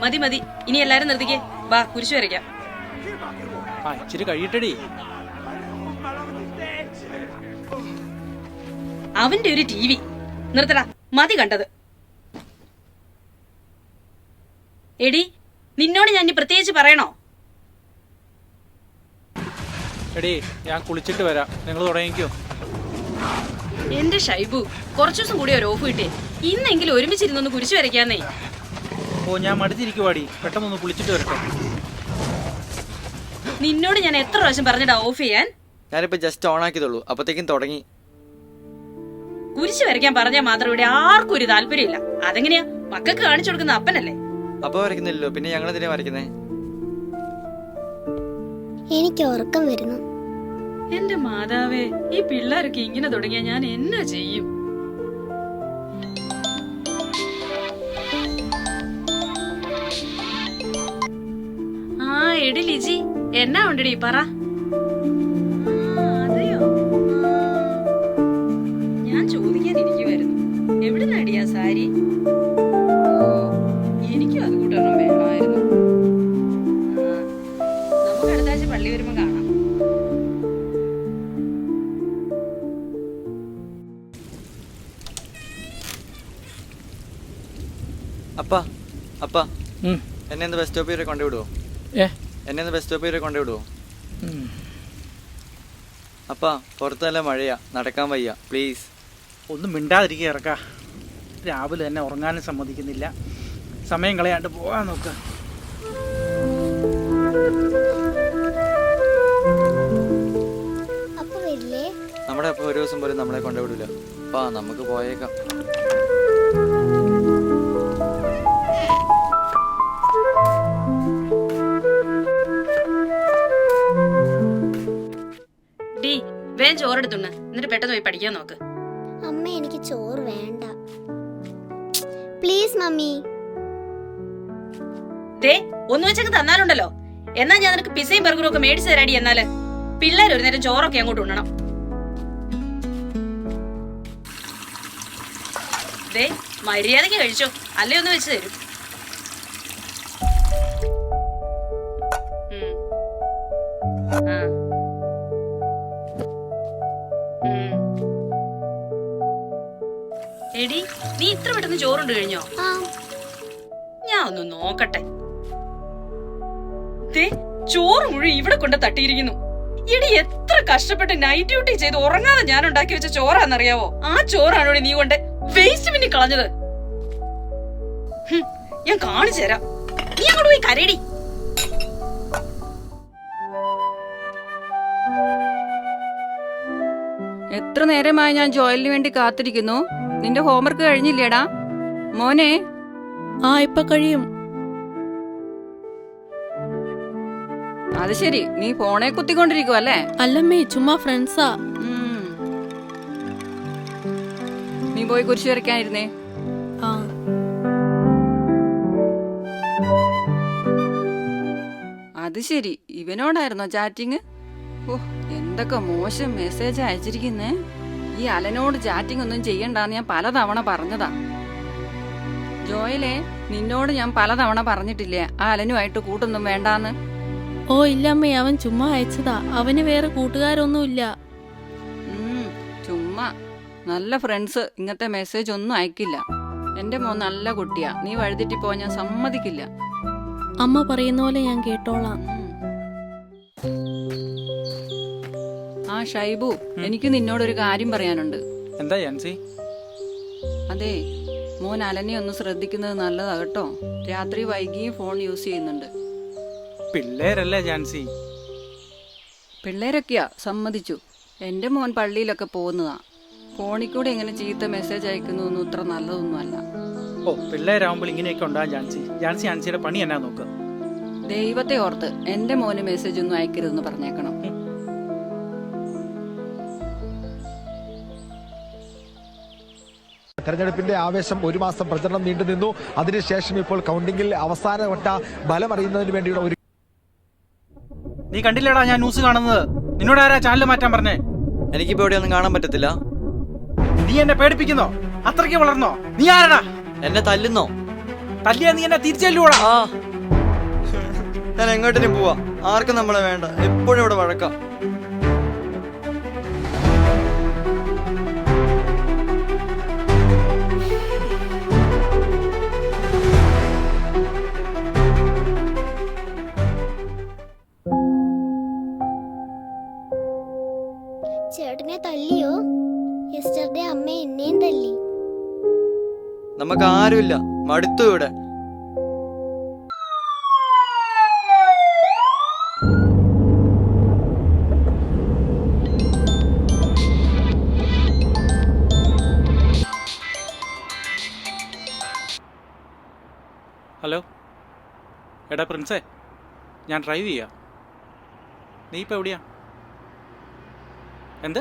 മതി മതി. ഇനി എല്ലാരും നിർത്തിക്കേ. വാ കുരിശു വരയ്ക്കാം. ആ ഇച്ചിരി കഴിയട്ടടി. അവന്റെ ഒരു ടി വി. നിർത്തടാ. മതി കണ്ടത്. എടി നിന്നോട് ഞാൻ ഇനി പ്രത്യേകിച്ച് പറയണോ? എടി ഞാൻ കുളിച്ചിട്ട് വരാം. നിങ്ങൾ തുടങ്ങിക്കോ. എന്റെ ഷൈബു കുറച്ചു ദിവസം കൂടി ഒരു ഓഫ് കിട്ടിയേ. ഇന്നെങ്കിലും ഒരുമിച്ചിരുന്നൊന്ന് കുരിശു വരയ്ക്കാന്നേ. ഓ ഞാൻ മടിച്ചിരിക്കുവാടി. പെട്ടെന്നൊന്ന് കുളിച്ചിട്ട് വരട്ടെ. നിന്നോട് ഞാൻ എത്ര പ്രാവശ്യം പറഞ്ഞിട്ടാ ഓഫ് ചെയ്യാൻ? ഞാനിപ്പോ ജസ്റ്റ് ഓൺ ആക്കിയതുള്ളൂ അപ്പത്തേക്കും തുടങ്ങി. കുരിശ് വരയ്ക്കാൻ പറഞ്ഞാൽ മാത്രം ഇവിടെ ആർക്കും ഒരു താല്പര്യമില്ല. അതെങ്ങനെയാ? മക്കൾക്ക് കാണിച്ചു കൊടുക്കുന്ന അപ്പനല്ലേ? അപ്പൊ വരയ്ക്കുന്നില്ലല്ലോ. പിന്നെ ഞങ്ങൾ എന്തിനാ വരയ്ക്കുന്നേ? എനിക്ക് ഉറക്കം വരുന്നു. എന്റെ മാതാവേ ഈ പിള്ളേരൊക്കെ ഇങ്ങനെ തുടങ്ങിയ ഞാൻ എന്നാ ചെയ്യും? എടി ലിജി എന്നാ ഉണ്ടടി പറ. ആ, അതെയോ? ആ. ഞാൻ ചോദിക്കാനിരിക്കുവായിരുന്നു. എവിടുന്നാടിയാ സാരി? എനിക്കും അത് കൂട്ടണം വേണമായിരുന്നു. നമുക്ക് അടുത്ത ആഴ്ച പള്ളി വരുമ്പോ കാണാം. അപ്പ അപ്പ. ഉം. എന്നെ എന്ത് ബസ് സ്റ്റോപ്പ് വരെ കൊണ്ടുവിടുവോ? ഏ? എന്നെ ഒന്ന് ബസ് സ്റ്റോപ്പ് വരെ കൊണ്ടുവിടുവോ അപ്പാ അപ്പ പുറത്ത് നല്ല മഴയാ. നടക്കാൻ വയ്യ. പ്ലീസ് ഒന്നും മിണ്ടാതിരിക്കുക ഇറക്ക രാവിലെ തന്നെ ഉറങ്ങാനും സമ്മതിക്കുന്നില്ല. സമയം കളയാണ്ട് പോകാൻ നോക്ക. നമ്മുടെ അപ്പൊ ഒരു ദിവസം പോലും നമ്മളെ കൊണ്ടുവിടില്ല അപ്പാ നമുക്ക് പോയേക്കാം. പഠിക്കാൻ നോക്ക്. അമ്മ എനിക്ക് ചോറ് വേണ്ട. Please mummy. ദേ ഒന്ന് വെച്ചങ്ങ് തന്നാലുണ്ടല്ലോ. എന്നാ ഞാൻ നിനക്ക് പിസയും ബർഗറും ഒക്കെ മേടിച്ചു തരാടി എന്നാൽ. പിള്ളേർ ഒരു നേരം ചോറൊക്കെ അങ്ങോട്ട് ഉണ്ണണം. ദേ മര്യാദയ്ക്ക് കഴിച്ചോ. അല്ലേ ഒന്ന് വെച്ച് തരും. ആ. നീ ഇത്ര പെട്ടെന്ന് ചോറുണ്ട് കഴിഞ്ഞോ? ആ. ഞാൻ ഒന്ന് നോക്കട്ടെ. ചോറ് മുഴുവൻ ഇവിടെ കൊണ്ട് തട്ടിയിരിക്കുന്നു. ഇടി എത്ര കഷ്ടപ്പെട്ട് നൈറ്റ് ഡ്യൂട്ടി ചെയ്ത് ഉറങ്ങാതെ ഞാൻ ഉണ്ടാക്കി വെച്ച ചോറാന്നറിയാവോ ആ ചോറാണോ നീ കൊണ്ട് വേസ്റ്റ് പിന്നെ കളഞ്ഞത്? ഹും, ഞാൻ കാണിച്ചു തരാം. നീ അങ്ങോട്ട് പോയി കരയടി. എത്ര നേരമായി ഞാൻ ജോയലിന് വേണ്ടി കാത്തിരിക്കുന്നു? നിന്റെ ഹോംവർക്ക് കഴിഞ്ഞില്ലേടാ? മോനെ. ആ ഇപ്പൊ കഴിയും. അത് ശരി നീ ഫോണെ കുത്തിക്കൊണ്ടിരിക്കുവ അല്ലേ? അല്ലമ്മേ ചുമ്മാ ഫ്രണ്ട്സാ ഉം. നീ പോയി കുരിശ് വരയ്ക്കാനിരുന്നേ. ആ. അത് ശരി ഇവനോടായിരുന്നോ ചാറ്റിങ് ഓ എന്തൊക്കെ മോശം മെസ്സേജ് അയച്ചിരിക്കുന്നേ. ഈ അലനോട് ചാറ്റിംഗ് ഒന്നും ചെയ്യണ്ടെന്ന് ഞാൻ പലതവണ പറഞ്ഞതാ. ജോയലെ നിന്നോട് ഞാൻ പലതവണ പറഞ്ഞിട്ടില്ലേ ആ അലനുമായിട്ട് കൂട്ടൊന്നും വേണ്ടാന്ന്? ഓ ഇല്ലമ്മേ അവൻ ചുമ്മാ അയച്ചതാ. അവന് വേറെ കൂട്ടുകാരൊന്നുമില്ല. ചുമ്മാ. നല്ല ഫ്രണ്ട്സ് ഇങ്ങനത്തെ മെസ്സേജ് ഒന്നും അയക്കില്ല. എന്റെ മോൻ നല്ല കുട്ടിയാ. നീ വഴുതിട്ട് പോ ഞാൻ സമ്മതിക്കില്ല. അമ്മ പറയുന്ന പോലെ ഞാൻ കേട്ടോളാം. ആ ഷൈബു എനിക്ക് നിന്നോടൊരു കാര്യം പറയാനുണ്ട്. എന്താ ജാൻസി അതെ മോൻ അലനെ ഒന്ന് ശ്രദ്ധിക്കുന്നത് നല്ലതാ കേട്ടോ. രാത്രി വൈകിയും ഫോൺ യൂസ് ചെയ്യുന്നുണ്ട്. പിള്ളേരല്ലേ ജാൻസി പിള്ളേരൊക്കെയാ സമ്മതിച്ചു. എന്റെ മോൻ പള്ളിയിലൊക്കെ പോകുന്നതാ. ഫോണിൽ കൂടെ ഇങ്ങനെ ചീത്ത മെസ്സേജ് അയക്കുന്നതൊന്നും ഇത്ര നല്ലതൊന്നും അല്ല. ഓ പിള്ളേരാകുമ്പോൾ ഇങ്ങനെയൊക്കെ ഉണ്ടാകും ജാൻസി ജാൻസി ജാൻസിയുടെ പണി എന്നാ നോക്ക്? ദൈവത്തെ ഓർത്ത് എന്റെ മോന് മെസ്സേജ് ഒന്നും അയക്കരുതെന്ന് പറഞ്ഞേക്കണം. തെരഞ്ഞെടുപ്പിന്റെ ആവേശം ഒരു മാസം പ്രചരണം നീണ്ടു നിന്നു. അതിനുശേഷം ഇപ്പോൾ കൗണ്ടിംഗിൽ അവസാനവട്ട ബലം അറിയുന്നതിന് വേണ്ടിയുള്ള ഒരു നീ കണ്ടില്ലടാ ഞാൻ ന്യൂസ് കാണുന്നത്. നിന്നോട് ആരാ ചാനൽ മാറ്റാൻ പറഞ്ഞേ? എനിക്കിപ്പോ ഇവിടെ ഒന്നും കാണാൻ പറ്റത്തില്ല. നീ എന്നെ പേടിപ്പിക്കുന്നോ? അത്രയ്ക്ക് വളർന്നോ? നീ ആരടാ? എന്നെ തല്ലുന്നോ? തല്ലിയാ നീ എന്നെ തിരിച്ചല്ലൂടാ ഞാൻ എങ്ങോട്ടിനും പോവാ. ആർക്കും നമ്മളെ വേണ്ട. എപ്പോഴും ഇവിടെ വഴക്കാം. നമുക്ക് ആരുമില്ല മടുത്തു ഇവിടെ. ഹലോ. എടാ പ്രിൻസേ ഞാൻ ഡ്രൈവ് ചെയ്യാം. നീ ഇപ്പം എവിടെയാ? എന്ത്?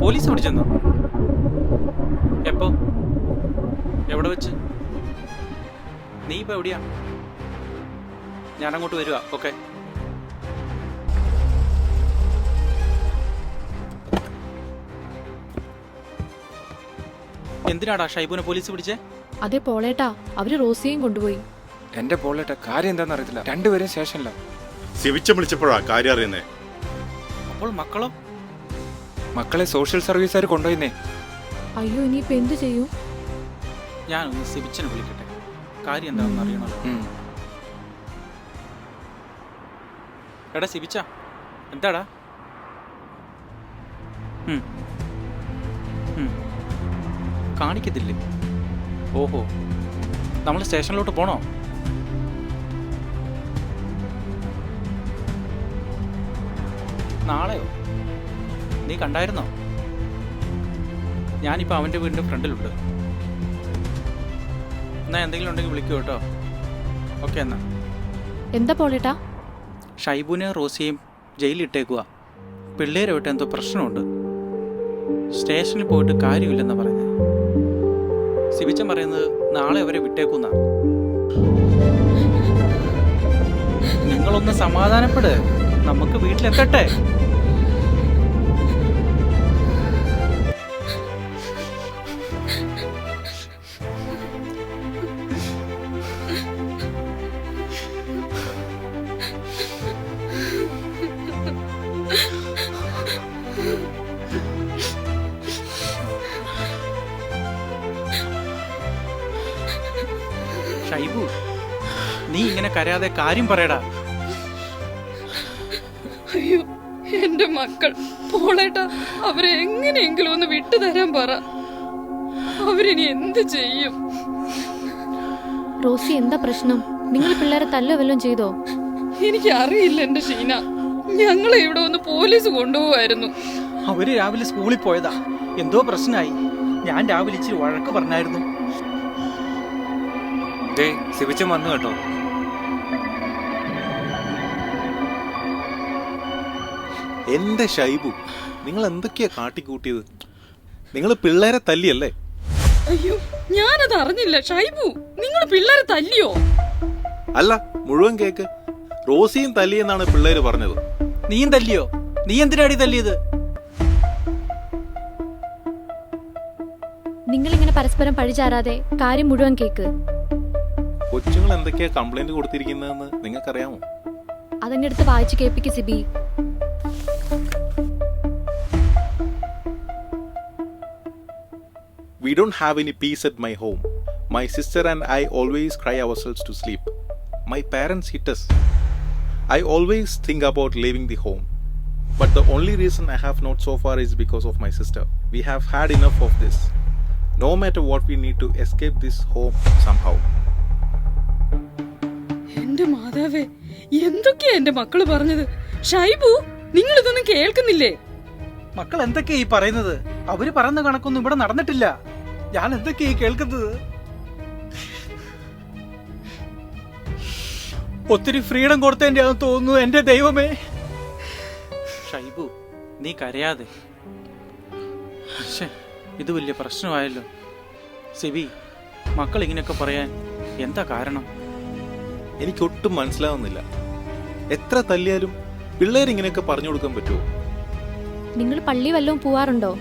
പോലീസ് പിടിച്ചെന്നോ എപ്പോ? എവിടെ വെച്ച്? നീ ഇപ്പൊ എവിടെയാ? ഞാൻ അങ്ങോട്ട് വരുവാ ഓക്കെ. എന്തിനാടാ ഷൈബുനെ പോലീസ് പിടിച്ചേ? അതെ പോളേട്ടാ അവർ റോസിയെയും കൊണ്ടുപോയി. എന്റെ പോളേട്ട കാര്യം എന്താണെന്ന് അറിയത്തില്ല. രണ്ടുപേരും ശേഷമല്ല. സിവിച്ച വിളിച്ചപ്പോഴാ കാര്യം അറിയുന്നേ? അപ്പോൾ മക്കളോ? മക്കളെ സോഷ്യൽ സർവീസുകാർ കൊണ്ടുപോയിന്നേ. അയ്യോ ഇനിയിപ്പോ എന്തു ചെയ്യും? ഞാനൊന്ന് സിബിച്ചനെ വിളിക്കട്ടെ? കാര്യം എന്താണെന്ന് അറിയണല്ലോ എടാ സിബിച്ച എന്താടാ. കാണിക്കത്തില്ലേ? ഓഹോ. നമ്മൾ സ്റ്റേഷനിലോട്ട് പോണോ? നാളെയോ? നീ കണ്ടായിരുന്നോ? ഞാനിപ്പോൾ അവന്റെ വീടിന്റെ ഫ്രണ്ടിലുണ്ട്. എന്നാ എന്തെങ്കിലും ഉണ്ടെങ്കിൽ വിളിക്കൂ കേട്ടോ. ഓക്കെ എന്നാ. എന്താ പോളിട്ടാ? ഷൈബുനെ റോസിയും ജയിലിലിട്ടേക്കുക പിള്ളേരുമായിട്ട് എന്തോ പ്രശ്നമുണ്ട്. സ്റ്റേഷനിൽ പോയിട്ട് കാര്യമില്ലെന്ന് പറഞ്ഞു സിബിച്ചൻ പറയുന്നത് നാളെ അവരെ വിട്ടേക്കുന്ന. നിങ്ങളൊന്ന് സമാധാനപ്പെട്. നമുക്ക് വീട്ടിലെത്തട്ടെ. കരയാതെ കാര്യം പറയടാ. അയ്യോ എന്റെ മക്കൾ പോളേട്ടാ അവരെ എങ്ങനെയെങ്കിലും ഒന്ന് വിട്ടുതരാൻ പറ. അവരിനി എന്ത് ചെയ്യും? റോസി എന്താ പ്രശ്നം? നിങ്ങൾ പിള്ളേരെ തല്ല വല്ലതും ചെയ്തോ? എനിക്ക് അറിയില്ല എന്റെ ഷീന. ഞങ്ങളെ ഇവിടെ ഒന്ന് പോലീസ് കൊണ്ടുപോവായിരുന്നു. അവർ രാവിലെ സ്കൂളിൽ പോയതാ. എന്തോ പ്രശ്നമായി ഞാൻ രാവിലെ ഇച്ചിരി വഴക്ക് പറഞ്ഞായിരുന്നു. വന്നു കേട്ടോ. എന്റെ ഷൈബു നിങ്ങൾ എന്തൊക്കെയാ കാട്ടിക്കൂട്ടിയത്? നിങ്ങൾ പിള്ളേരെ തല്ലിയല്ലേ? അയ്യോ ഞാനത് അറിഞ്ഞില്ല ഷൈബു നിങ്ങൾ പിള്ളേരെ തല്ലിയോ? അല്ല മുഴുവൻ കേക്ക്. റോസിയും തല്ലിയെന്നാണ് പിള്ളേര് പറഞ്ഞത്. നീയും തല്ലിയോ? നീ എന്തിനാടി തല്ലിയത്? നിങ്ങൾ ഇങ്ങനെ പരസ്പരം പഴിചാരാതെ കാര്യം മുഴുവൻ കേക്ക്. കൊച്ചുങ്ങൾ എന്തൊക്കെയാ കംപ്ലൈന്റ് കൊടുത്തിരിക്കുന്നതെന്ന് നിങ്ങൾക്കറിയാമോ? അതെന്നെ അടുത്ത് വായിച്ചു കേൾപ്പിക്ക് Sibi. We don't have any peace at my home. My sister and I always cry ourselves to sleep. My parents hit us. I always think about leaving the home. But the only reason I have not so far is because of my sister. We have had enough of this. No matter what, we need to escape this home somehow. എന്റെ മാതാവേ എന്തൊക്കെയാ എന്റെ മക്കൾ പറഞ്ഞത് ഷൈബു നിങ്ങൾ ഇതൊന്നും കേൾക്കുന്നില്ലേ മക്കൾ എന്തൊക്കെയാ ഈ പറയുന്നത് അവർ പറയുന്ന കണക്കൊന്നും ഇവിടെ നടന്നിട്ടില്ല ഞാൻ എന്തൊക്കെയാ ഈ കേൾക്കുന്നത്? ഒത്തിരി ഫ്രീഡം കൊടുത്തേന്റെ ആണെന്ന് തോന്നുന്നു എന്റെ ദൈവമേ. ഷൈബു നീ കരയാതെ. ഇത് വലിയ പ്രശ്നമായല്ലോ. സിബി മക്കൾ ഇങ്ങനെയൊക്കെ പറയാൻ എന്താ കാരണം? എനിക്കൊട്ടും മനസ്സിലാവുന്നില്ല. എത്ര തല്ലിയാലും പിള്ളേരിങ്ങനെയൊക്കെ പറഞ്ഞു കൊടുക്കാൻ പറ്റുമോ? നിങ്ങൾ പള്ളി വല്ലതും പോവാറുണ്ടോ?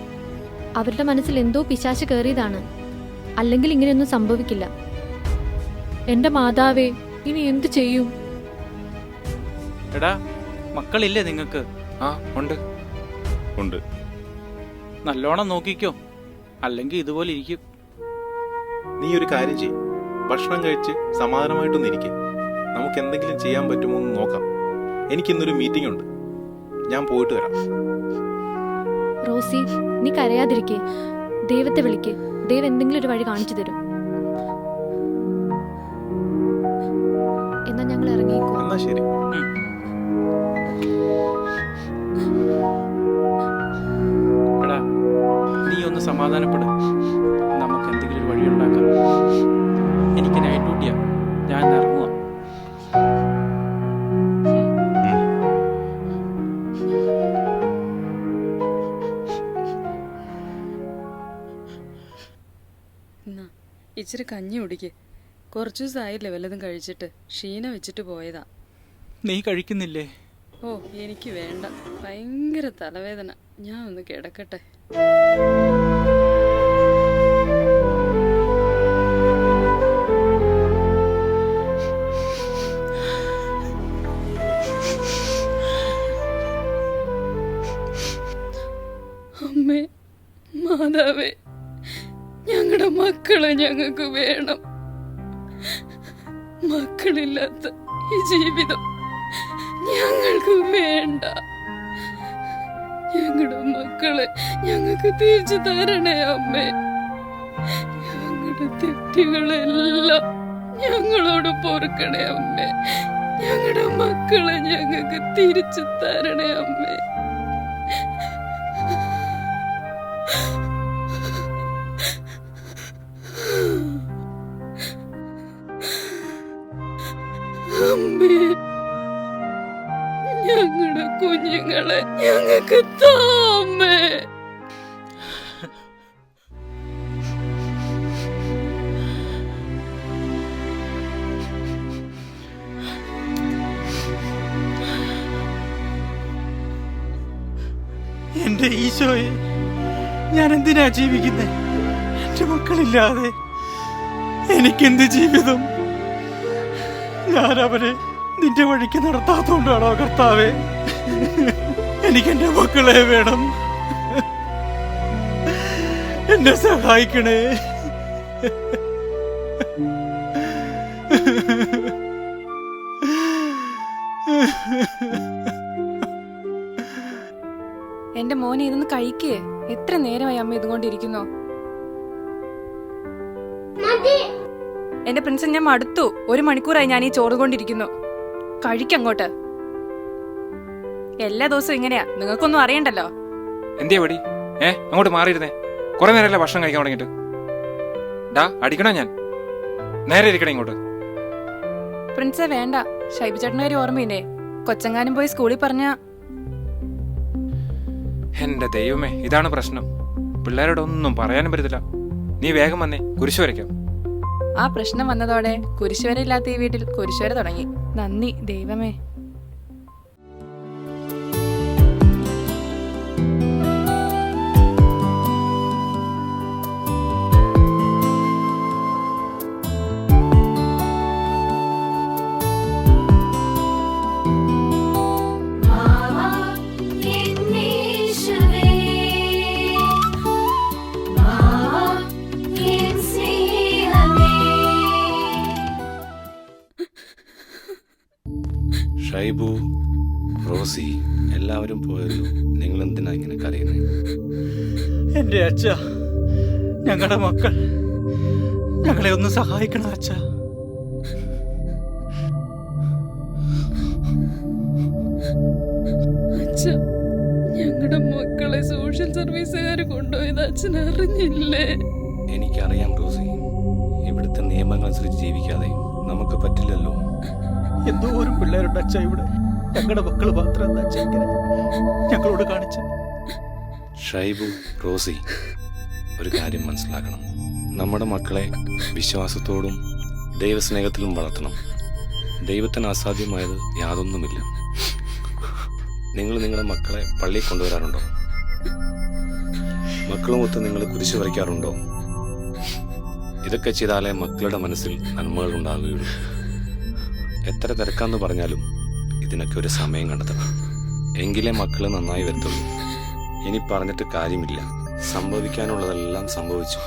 അവരുടെ മനസ്സിൽ എന്തോ പിശാശ് കയറിയതാണ്. അല്ലെങ്കിൽ ഇങ്ങനെയൊന്നും സംഭവിക്കില്ല. എന്റെ മാതാവേ ഇനി എന്ത് ചെയ്യും? എടാ മക്കളില്ലേ നിങ്ങൾക്ക്? ആ ഉണ്ട്. ഉണ്ട്. നല്ലോണം നോക്കിക്കോ. അല്ലെങ്കിൽ ഇതുപോലെ ഇരിക്കും. നീ ഒരു കാര്യം ചെയ്യും. ഭക്ഷണം കഴിച്ച് സമാധാനമായിട്ടൊന്ന് ഇരിക്കെ. നമുക്ക് എന്തെങ്കിലും ചെയ്യാൻ പറ്റുമോ എന്ന് നോക്കാം. എനിക്കിന്നൊരു മീറ്റിംഗ് ഉണ്ട്. ഞാൻ പോയിട്ട് വരാം. റോസി നീ കരയാതിരിക്കേ. ദൈവത്തെ വിളിക്ക്. ദൈവം എന്തെങ്കിലും ഒരു വഴി കാണിച്ചു തരും. എന്നാ ഞങ്ങൾ ഇറങ്ങിക്കോ. എന്നാ ശരി. നീ ഒന്ന് സമാധാനപ്പെടും. ഇച്ചിരി കഞ്ഞി കുടിക്ക്. കുറച്ചു ദിവസമായില്ലേ വല്ലതും കഴിച്ചിട്ട്. ക്ഷീണ വെച്ചിട്ട് പോയതാ. നീ കഴിക്കുന്നില്ലേ? ഓ എനിക്ക് വേണ്ട. ഭയങ്കര തലവേദന. ഞാൻ ഒന്ന് കിടക്കട്ടെ. മക്കളെ ഞങ്ങൾക്ക് വേണം. മക്കളില്ലാത്ത ഈ ജീവിതം ഞങ്ങൾക്ക് വേണ്ട. ഞങ്ങളുടെ മക്കളെ ഞങ്ങൾക്ക് തിരിച്ചു തരണേ അമ്മേ. ഞങ്ങളുടെ തെറ്റുകളെല്ലാം ഞങ്ങളോട് പൊറുക്കണേ അമ്മേ. ഞങ്ങളുടെ മക്കളെ ഞങ്ങൾക്ക് തിരിച്ചു തരണേ അമ്മേ. എന്റെ ഈശോയെ ഞാൻ എന്തിനാ ജീവിക്കുന്നത് എന്റെ മക്കളില്ലാതെ എനിക്കെന്ത് ജീവിതം? ഞാൻ അവരെ നിന്റെ വഴിക്ക് നടത്താത്തോണ്ടാണോ കർത്താവേ? എനിക്കെന്റെ മക്കളെ വേണം. എന്നെ സഹായിക്കണേ. എന്റെ മോനെ ഇതൊന്ന് കഴിക്കേ. എത്ര നേരമായി അമ്മ ഇതുകൊണ്ടിരിക്കുന്നു. എന്റെ പ്രിൻസൻ ഞാൻ മടുത്തു. ഒരു മണിക്കൂറായി ഞാൻ ഈ ചോറ് കൊണ്ടിരിക്കുന്നു. കഴിക്കങ്ങോട്ട് എല്ലാ ദിവസവും ഇങ്ങനെയാ. നിങ്ങൾക്കൊന്നും അറിയണ്ടല്ലോ. എന്തിയാ പടി ഏ അങ്ങോട്ട് മാറിയിരുന്നേ. കുറെ നേരമല്ലേ ഭക്ഷണം കഴിക്കാൻ തുടങ്ങിട്ട് ഡാ അടിക്കണോ ഞാൻ? നേരെ ഇരിക്കണേ ഇങ്ങോട്ട്. പ്രിൻസെ വേണ്ട. ഷൈബി ചേട്ടനൊരു ഓർമ്മയില്ലേ? കൊച്ചങ്ങാനും പോയി സ്കൂളിൽ പറഞ്ഞ എന്റെ ദൈവമേ ഇതാണ് പ്രശ്നം. പിള്ളേരോട് ഒന്നും പറയാനും പറ്റത്തില്ല. നീ വേഗം വന്നേ കുരിശ് വരയ്ക്കാം ആ പ്രശ്നം വന്നതോടെ കുരിശുവരയില്ലാത്ത ഈ വീട്ടിൽ കുരിശുവര തുടങ്ങി. നന്ദി ദൈവമേ. റോസി എല്ലാവരും പോയല്ലോ. നിങ്ങൾ എന്തിനാ ഇങ്ങനെ കരയുന്നത് എന്റെ അച്ഛ ഞങ്ങളുടെ മക്കൾ. ഞങ്ങളെ ഒന്ന് സഹായിക്കണം അച്ഛ. അച്ഛ ഞങ്ങളുടെ മക്കളെ സോഷ്യൽ സർവീസുകാർ കൊണ്ടുപോയത് അച്ഛൻ അറിഞ്ഞില്ലേ? എനിക്കറിയാം റോസി. ഇവിടുത്തെ നിയമങ്ങൾ അനുസരിച്ച് ജീവിക്കാതെ നമുക്ക് പറ്റില്ലല്ലോ. എന്തോ ഒരു പിള്ളേരുണ്ട് അച്ഛ ഇവിടെ. ഞങ്ങളുടെ മക്കൾ മാത്രം ഞങ്ങളോട് കാണിച്ച. ഷൈബു റോസി ഒരു കാര്യം മനസ്സിലാക്കണം. നമ്മുടെ മക്കളെ വിശ്വാസത്തോടും ദൈവസ്നേഹത്തിലും വളർത്തണം. ദൈവത്തിന് അസാധ്യമായത് യാതൊന്നുമില്ല. നിങ്ങൾ നിങ്ങളുടെ മക്കളെ പള്ളി കൊണ്ടുവരാറുണ്ടോ? മക്കളുമൊത്ത് നിങ്ങൾ കുരിശു വരയ്ക്കാറുണ്ടോ? ഇതൊക്കെ ചെയ്താലേ മക്കളുടെ മനസ്സിൽ നന്മകൾ ഉണ്ടാകുകയുള്ളൂ എത്ര തിരക്കാന്ന് പറഞ്ഞാലും ഇതിനൊക്കെ ഒരു സമയം കണ്ടെത്തണം. എങ്കിലേ മക്കൾ നന്നായി വരത്തുള്ളൂ. ഇനി പറഞ്ഞിട്ട് കാര്യമില്ല. സംഭവിക്കാനുള്ളതെല്ലാം സംഭവിച്ചു.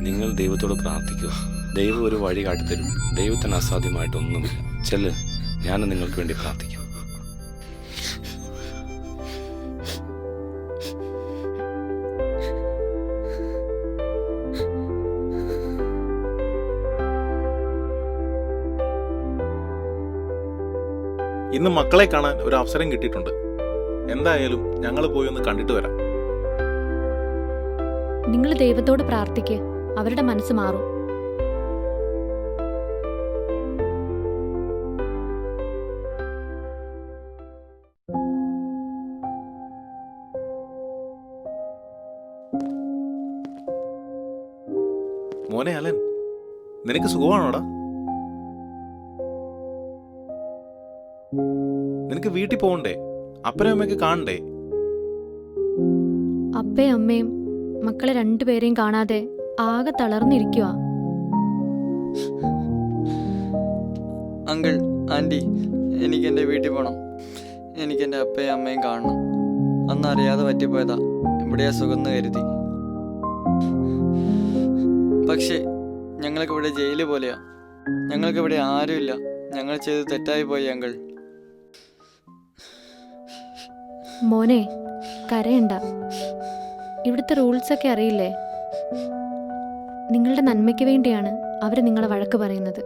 നിങ്ങൾ ദൈവത്തോട് പ്രാർത്ഥിക്കുക. ദൈവം ഒരു വഴി കാട്ടിത്തരും. ദൈവത്തിന് അസാധ്യമായിട്ടൊന്നുമില്ല. ചെല്ല്. ഞാൻ നിങ്ങൾക്ക് വേണ്ടി പ്രാർത്ഥിക്കാം. ഇന്ന് മക്കളെ കാണാൻ ഒരു അവസരം കിട്ടിയിട്ടുണ്ട്. എന്തായാലും ഞങ്ങൾ പോയി ഒന്ന് കണ്ടിട്ട് വരാം. നിങ്ങൾ ദൈവത്തോട് പ്രാർത്ഥിക്ക്. അവരുടെ മനസ്സ് മാറും. മോനെ അലൻ നിനക്ക് സുഖമാണോടാ? നിനക്ക് വീട്ടിൽ പോകണ്ടേ അപ്പനും അമ്മയൊക്കെ കാണണ്ടേ? അപ്പയും അമ്മയും മക്കളെ രണ്ടുപേരെയും കാണാതെ ആകെ തളർന്നിരിക്കുക അങ്കിൾ ആന്റി എനിക്ക് എന്റെ വീട്ടിൽ പോകണം എനിക്ക് എന്റെ അപ്പയും അമ്മയും കാണണം. അന്ന് അറിയാതെ പറ്റിപ്പോയതാ. ഇവിടെയാ സുഖം കരുതി. പക്ഷേ ഞങ്ങൾക്ക് ഇവിടെ ജയിൽ പോലെയാ. ഞങ്ങൾക്ക് ഇവിടെ ആരുമില്ല. ഞങ്ങൾ ചെയ്ത് തെറ്റായി പോയി അങ്കിൾ. മോനെ കരയണ്ട. ഇവിടുത്തെ റൂൾസൊക്കെ അറിയില്ലേ? നിങ്ങളുടെ നന്മയ്ക്ക് വേണ്ടിയാണ് അവർ നിങ്ങളെ വഴക്ക് പറയുന്നത്.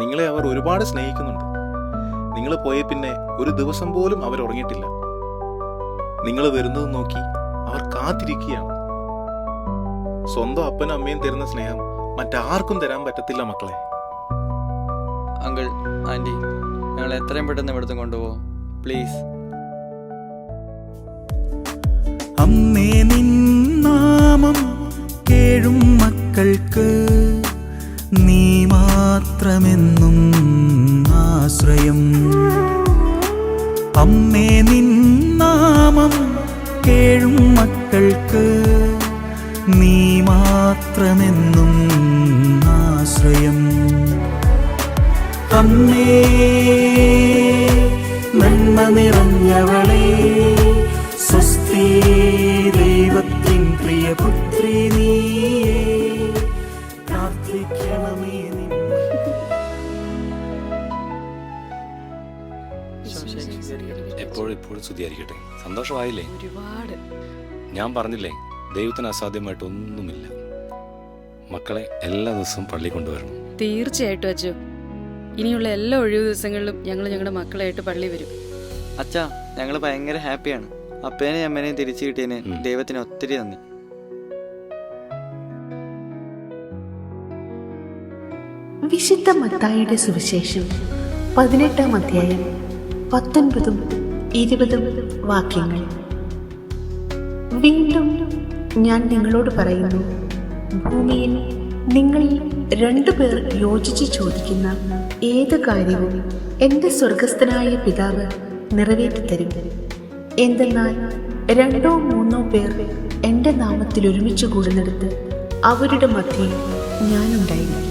നിങ്ങളെ അവർ ഒരുപാട് സ്നേഹിക്കുന്നുണ്ട്. നിങ്ങൾ പോയ പിന്നെ ഒരു ദിവസം പോലും അവർ ഉറങ്ങിയിട്ടില്ല. നിങ്ങൾ വരുന്നത് നോക്കി അവർ കാത്തിരിക്കുകയാണ്. സ്വന്തം അപ്പനും അമ്മയും തരുന്ന സ്നേഹം മറ്റാർക്കും തരാൻ പറ്റത്തില്ല മക്കളെ. അങ്കിൾ ആന്റി ഞങ്ങൾ എത്രയും പെട്ടെന്ന് ഇവിടുന്ന് കൊണ്ടുപോകും. പ്ലീസ് നിന്നാമം കേഴും മക്കൾക്ക്. നീ മാത്രമെന്നും ആശ്രയം. അമ്മേ നിൻ നാമം കേഴും മക്കൾക്ക്. നീ മാത്രമെന്നും ആശ്രയം. അമ്മേ പ്രിയപുത്രി നീയേ പ്രാർത്ഥിക്കണമേ നിൻ എപ്പോഴും ഇപ്പോഴും സ്തുതിയായിരിക്കട്ടെ. സന്തോഷമായില്ലേ? ഒരുപാട്. ഞാൻ പറഞ്ഞില്ലേ ദൈവത്തിന് അസാധ്യമായിട്ട് ഒന്നുമില്ല മക്കളെ എല്ലാ ദിവസവും പള്ളി കൊണ്ടുവരണം. തീർച്ചയായിട്ടും അച്ചു ഇനിയുള്ള എല്ലാ ഒഴിവു ദിവസങ്ങളിലും ഞങ്ങൾ ഞങ്ങളുടെ മക്കളായിട്ട് പള്ളി വരും. അച്ഛാ ഞങ്ങൾ ഭയങ്കര ഹാപ്പിയാണ്. അപ്പേനെയും അമ്മേനെയും തിരിച്ചു കിട്ടിയതിന് ദൈവത്തിന് ഒത്തിരി നന്ദി. വിശുദ്ധ മത്തായിയുടെ സുവിശേഷം പതിനെട്ടാം അധ്യായം പത്തൊൻപതും ഇരുപതും വാക്യങ്ങൾ. വീണ്ടും ഞാൻ നിങ്ങളോട് പറയുന്നു ഭൂമിയിൽ നിങ്ങളിൽ രണ്ടുപേർ യോജിച്ച് ചോദിക്കുന്ന ഏത് കാര്യവും എന്റെ സ്വർഗസ്ഥനായ പിതാവ് നിറവേറ്റി നിറവേറ്റിത്തരും എന്തെന്നാൽ രണ്ടോ മൂന്നോ പേർ എന്റെ നാമത്തിൽ ഒരുമിച്ച് കൂടുന്നിടത്ത് അവരുടെ മധ്യയിൽ ഞാനുണ്ടായിരിക്കും.